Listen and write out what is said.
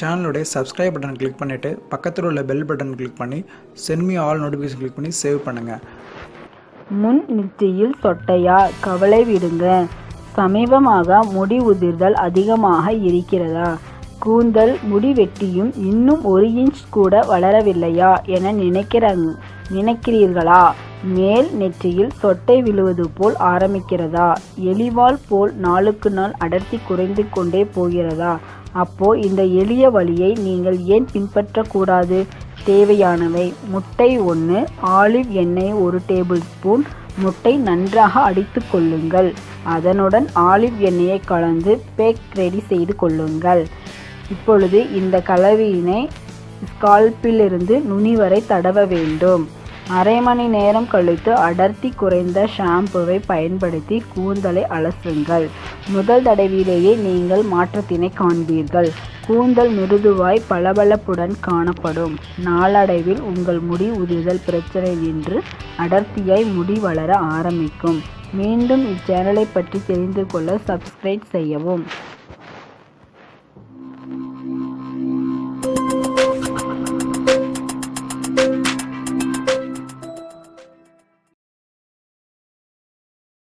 சேனலுடைய subscribe button click பண்ணிவிட்டு பக்கத்தில் உள்ள பெல் பட்டன் கிளிக் பண்ணி சென்மி ஆல் நோட்டிஃபிகேஷன் கிளிக் பண்ணி சேவ் பண்ணுங்கள் முன் நெற்றியில் சொட்டையா கவலை விடுங்க. சமீபமாக முடி உதிர்தல் அதிகமாக இருக்கிறதா? கூந்தல் முடி வெட்டியும் இன்னும் ஒரு இன்ச் கூட வளரவில்லையா என நினைக்கிற நினைக்கிறீர்களா? மேல் நெற்றியில் சொட்டை விழுவது போல் ஆரம்பிக்கிறதா? எலிவால் போல் நாளுக்கு நாள் அடர்த்தி குறைந்து கொண்டே போகிறதா? அப்போ இந்த எளிய வழியை நீங்கள் ஏன் பின்பற்றக்கூடாது? தேவையானவை. முட்டை ஒன்று ஆலிவ் எண்ணெய் ஒரு டேபிள் ஸ்பூன் முட்டை நன்றாக அடித்து கொள்ளுங்கள். அதனுடன் ஆலிவ் எண்ணெயை கலந்து பேக் ரெடி செய்து கொள்ளுங்கள். இப்பொழுது இந்த கலவையினை ஸ்கால்பிலிருந்து நுனி வரை தடவ வேண்டும். அரை மணி நேரம் கழித்து அடர்த்தி குறைந்த ஷாம்புவை பயன்படுத்தி கூந்தலை அலசுங்கள். முதல் தடவையிலேயே நீங்கள் மாற்றத்தினை காண்பீர்கள். கூந்தல் மிருதுவாய் பளபளப்புடன் காணப்படும். நாளடைவில் உங்கள் முடி உதிர்தல் பிரச்சனை நின்று அடர்த்தியாய் முடி வளர ஆரம்பிக்கும். மீண்டும் இச்சேனலை பற்றி தெரிந்து கொள்ள சப்ஸ்கிரைப் செய்யவும்.